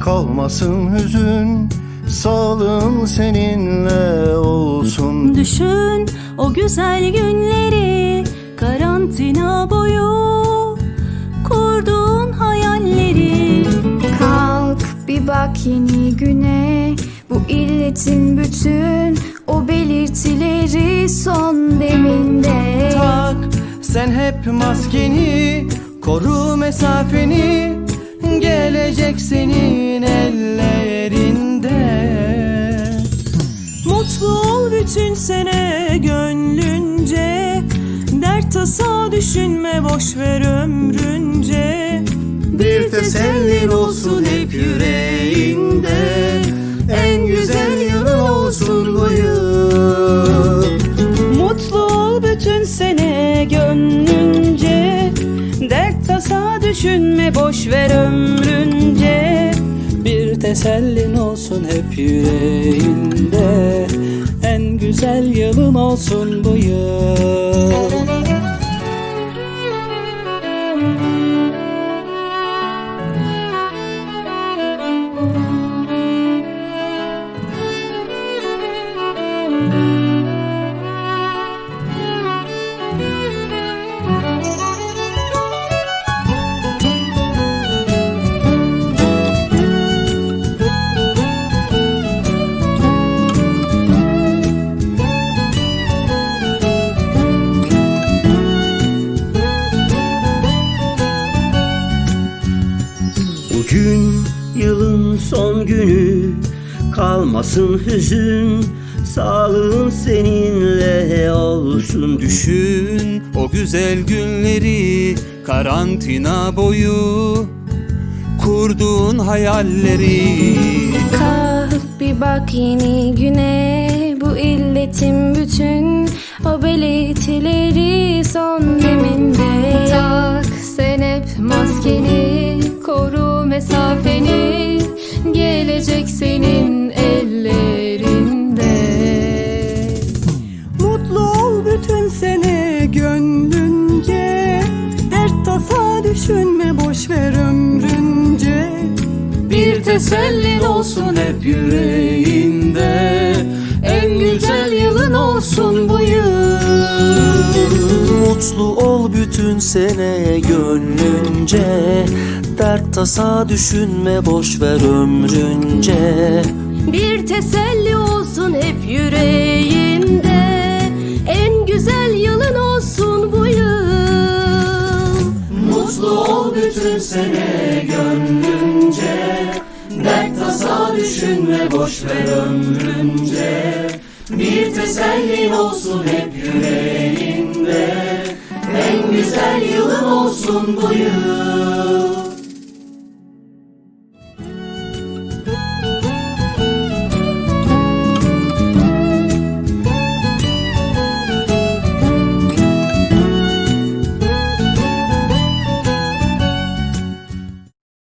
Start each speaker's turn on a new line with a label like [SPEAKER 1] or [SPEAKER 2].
[SPEAKER 1] Kalmasın hüzün Sağlığın seninle olsun.
[SPEAKER 2] Düşün o güzel günleri Karantina boyu. Kurduğun hayalleri.
[SPEAKER 3] Kalk bir bak yeni güne. Bu illetin bütün o belirtileri son deminde.
[SPEAKER 1] Tak sen hep maskeni Koru mesafeni Gelecek senin ellerinde.
[SPEAKER 2] Mutlu ol bütün sene gönlünce Dert tasa düşünme boş ver ömrünce.
[SPEAKER 1] Bir tesellin olsun hep yüreğinde En güzel yılın olsun bu yıl.
[SPEAKER 2] Mutlu ol bütün sene gönlünce Dert tasa düşünme boş ver tesellin olsun hep yüreğinde En güzel yılın olsun bu yıl
[SPEAKER 4] Bugün yılın son günü. Kalmasın hüzün Sağlığın seninle olsun.
[SPEAKER 5] Düşün o güzel günleri karantina boyu. Kurduğun hayalleri.
[SPEAKER 3] Kalk bir bak yeni güne. Bu illetin bütün o belirtileri son deminde Tak sen hep maskeni Koru mesafeni Gelecek senin ellerinde.
[SPEAKER 2] Mutlu ol bütün sene gönlünce Dert tasa düşünme boş ver ömrünce. Bir tesellin olsun hep yüreğinde En güzel yılın olsun bu yıl
[SPEAKER 6] Mutlu ol bütün sene gönlünce. Dert tasa düşünme boş ver ömrünce.
[SPEAKER 3] Bir teselli olsun hep yüreğinde En güzel yılın olsun bu yıl.
[SPEAKER 1] Mutlu ol bütün sene gönlünce. Dert tasa düşünme boş ver ömrünce Bir tesellin olsun hep yüreğinde. En güzel yılın olsun bu yıl